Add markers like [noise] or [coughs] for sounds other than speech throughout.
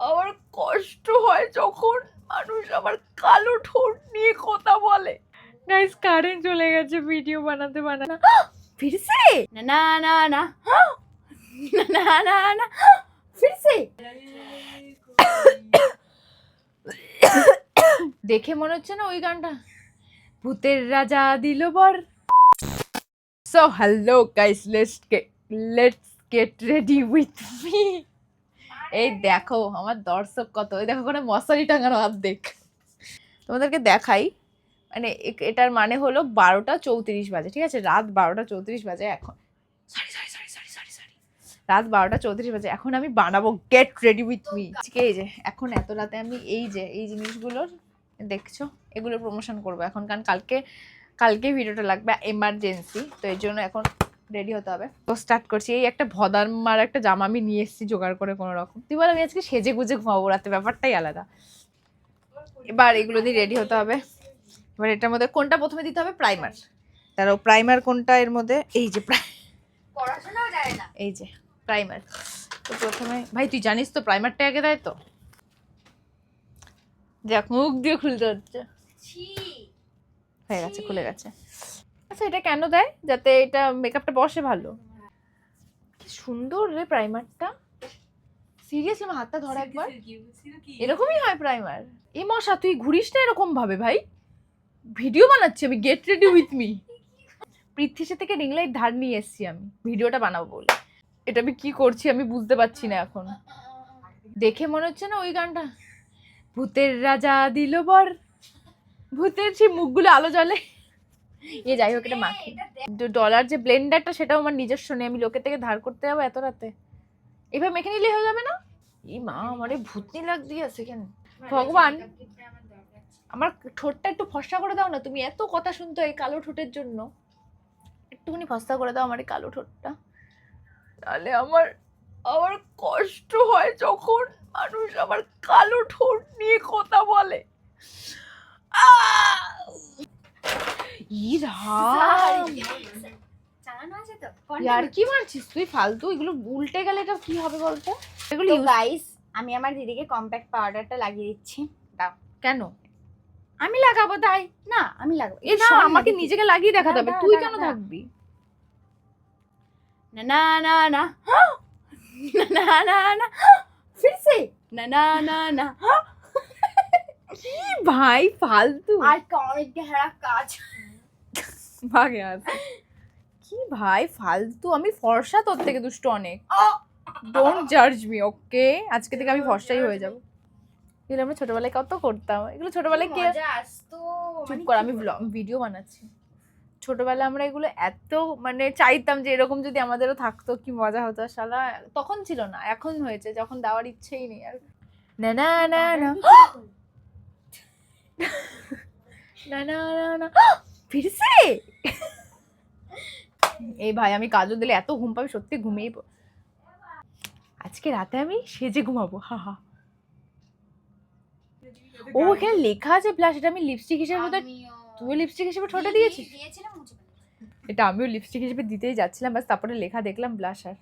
আমার কষ্ট হয় যখন মানুষ আমার কালো ঠোঁট নিয়ে কথা বলে। গাইস কারেন্ট চলে গেছে ভিডিও বানাতে বানাতে। [gasps] ফিরছে? না না না না। [gasps] না না না ফিরছে? [coughs] দেখে মনে হচ্ছে না ওই গানটা? ভূতের রাজা দিল বর। So hello guys let's let's get ready with me এই দেখো, আমার দর্শক কত। ওই দেখো কোনো মশারি টাঙানো অর্ধেক। তোমাদেরকে দেখাই। মানে এটার মানে হলো বারোটা চৌত্রিশ বাজে, ঠিক আছে? রাত বারোটা চৌত্রিশ বাজে এখন। Sorry sorry sorry sorry sorry sorry রাত বারোটা চৌত্রিশ বাজে, এখন আমি বানাবো গেট রেডি উইথ মি এই যে, এখন এত রাতে আমি এই যে, এই জিনিসগুলোর দেখছ, এগুলো প্রমোশন করব এখন, কারণ কালকে কালকে ভিডিওটা লাগবে এমার্জেন্সি তো এর জন্য এখন রেডি হতে হবে। তো স্টার্ট করছি। এই একটা ভদারমার একটা জামা আমি নিয়ে এসেছি জোগাড় করে কোনো রকম তুই বল আমি আজকে সেজে গুজে ঘুমাবো রাতে ব্যাপারটাই আলাদা। এবার এগুলো দিয়ে রেডি হতে হবে। এবার এটার মধ্যে কোনটা প্রথমে দিতে হবে? প্রাইমার তারও প্রাইমার কোনটা? এর মধ্যে এই যে পড়াশোনাও যায় না। এই যে প্রাইমার তো প্রথমে ভাই তুই জানিস তো প্রাইমারটা আগে দেয় তো? যাক মুখ দিয়ে খুলতে হচ্ছে। হয়ে গেছে খুলে গেছে। আচ্ছা এটা কেন দেয়? যাতে এটা মেকআপটা বসে ভালো। কি সুন্দর রে প্রাইমারটা সিরিয়াসলি আমার হাতটা ধর একবার। এরকমই হয় প্রাইমার এই মশা তুই ঘুরিস না এরকম ভাবে ভাই? ভিডিও বানাচ্ছি আমি গেট রেডি উইথ মি পৃথ্বীসে থেকে রিং লাইট ধার নিয়ে এসেছি আমি। ভিডিওটা বানাবো বলে। এটা আমি কি করছি আমি বুঝতে পারছি না এখন। দেখে মনে হচ্ছে না ওই গানটা? ভূতের রাজা দিল বর। ভূতের সেই মুখগুলো আলো জ্বলে। এ যাই হোক, এটা মাখি। ডলার যে ব্লেন্ডারটা সেটাও আমার নিজস্ব নেই। আমি লোকের থেকে ধার করতে যাব এত রাতে। এভাবে মেখে নিলে হয়ে যাবে না? এই মা, আমার ভূতনি লাগ দিয়ে আছে কেন? ভগবান। আমার ঠোঁটটা একটু ফর্সা করে দাও না। তুমি এত কথা শুনতো এই কালো ঠোঁটের জন্য। একটুখানি ফর্সা করে দাও আমার এই কালো ঠোঁটটা। তাহলে আমার আমার কষ্ট হয় যখন মানুষ আমার কালো ঠোঁট নিয়ে কথা বলে! কি মারছিস তুই? ফালতু এগুলো উল্টে গেলে এটা কি হবে বলতো? এগুলো গাইস আমি আমার দিদিকে কম্প্যাক্ট পাউডারটা লাগিয়ে দিচ্ছি। দাও। কেন? আমি লাগাবো তাই। না আমি লাগাবো। এই আমাকে নিজেকে লাগিয়ে দেখাতে হবে। তুই কেন থাকবি? না না না না। না না না ফির না না না না। [laughs] কি ভাই ফালতু। আর কমিক হেরা কাজ। ভাগে আস কি ভাই ফালতু আমি ফর্সা তোর থেকে দুষ্ট অনেক। ডোন্ট জার্জ মি ওকে আজকে থেকে আমি ফর্সাই হয়ে যাব। এগুলো আমরা ছোটবেলায় কত করতাম। এগুলো ছোটবেলায় কে চুপ মানে কর আমি ভিডিও বানাচ্ছি। ছোটবেলায় আমরা এগুলো এত মানে চাইতাম যে এরকম যদি আমাদেরও থাকতো কি মজা হতো। শালা তখন ছিল না এখন হয়েছে যখন দেওয়ার ইচ্ছেই নেই আর। না না না না। [gasps] না না না না। [gasps] ফিরছে? এই ভাই আমি কাজও দিলে এত ঘুম পাবি সত্যি ঘুমিয়েই পড়- আজকে রাতে আমি সেজে ঘুমাবো হা হা। ও এখানে লেখা আছে প্লাস এটা আমি লিপস্টিক হিসেবে বোধহয় আমিও। তুই লিপস্টিক হিসেবে ঠোঁটে দিয়েছিস? দিয়েছিলাম এটা আমিও লিপস্টিক হিসেবে দিতেই যাচ্ছিলাম বাস তারপরে লেখা দেখলাম ব্লাশার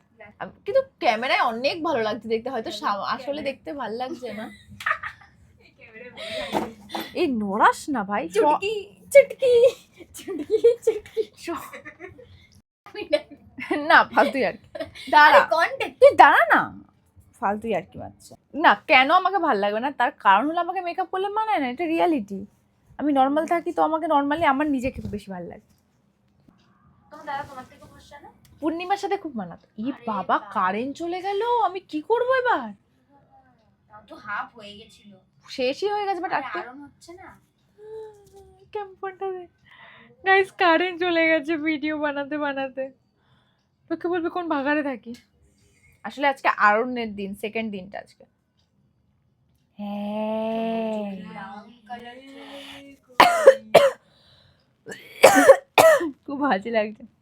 কিন্তু ক্যামেরায় অনেক ভালো লাগছে দেখতে হয়তো আসলে দেখতে ভালো লাগছে না। [laughs] এই নড়াস না ভাই চুটকি চুটকি চুটকি চুটকি। না ফালতু আর কি। [laughs] দাঁড়া। তুই দাঁড়া না। ফালতু আর কি মারছে না কেন আমাকে ভালো লাগবে না? তার কারণ হলো আমাকে মেকআপ করলে মানায় না এটা রিয়ালিটি আমি নর্মাল থাকি তো আমাকে নর্মালি আমার নিজেকে বেশি ভালো লাগে। পূর্ণিমার সাথে খুব মানাতো। ই বাবা। কারেন্ট চলে গেল আমি কি করব এবার? তো হাফ হয়ে গেছিল। শেষই হয়ে গেছে বাট আরে হচ্ছে না। ক্যাম্পারটা গাইস কারেন্ট চলে গেছে ভিডিও বানাতে বানাতে। তোকে বলবে কোন ভাগারে থাকি? আসলে আজকে আরণ্যের দিন সেকেন্ড দিনটা আজকে। হ্যাঁ। [coughs] খুব ভাজি লাগছে।